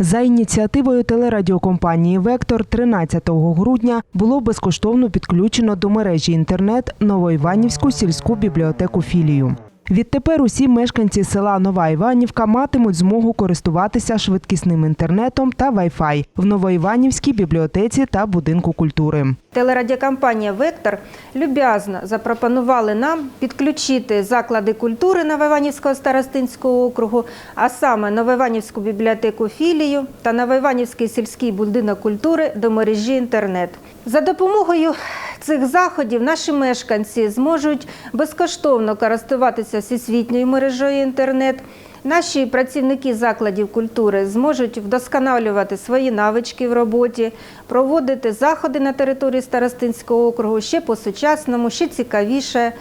За ініціативою телерадіокомпанії Вектор 13 грудня було безкоштовно підключено до мережі інтернет Новоіванівську сільську бібліотеку філію. Відтепер усі мешканці села Нова Іванівка матимуть змогу користуватися швидкісним інтернетом та Wi-Fi в Новоіванівській бібліотеці та будинку культури. Телерадіокомпанія Вектор люб'язно запропонували нам підключити заклади культури Новоіванівського старостинського округу, а саме Новоіванівську бібліотеку філію та Новоіванівський сільський будинок культури до мережі інтернет. За допомогою цих заходів наші мешканці зможуть безкоштовно користуватися всесвітньою мережею інтернет. Наші працівники закладів культури зможуть вдосконалювати свої навички в роботі, проводити заходи на території Старостинського округу ще по-сучасному, ще цікавіше.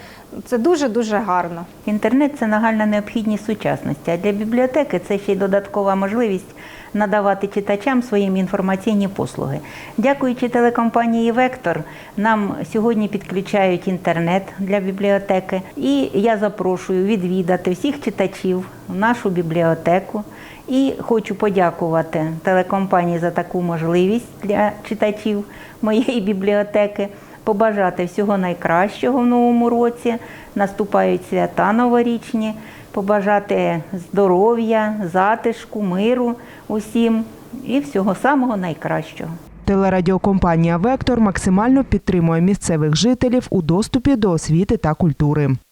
Це дуже-дуже гарно. Інтернет це нагальна необхідність сучасності, а для бібліотеки це ще й додаткова можливість надавати читачам своїм інформаційні послуги. Дякуючи телекомпанії Вектор, нам сьогодні підключають інтернет для бібліотеки, і я запрошую відвідати всіх читачів в нашу бібліотеку. І хочу подякувати телекомпанії за таку можливість для читачів моєї бібліотеки побажати всього найкращого в новому році. Наступають свята новорічні, побажати здоров'я, затишку, миру усім і всього самого найкращого. Телерадіокомпанія Вектор максимально підтримує місцевих жителів у доступі до освіти та культури.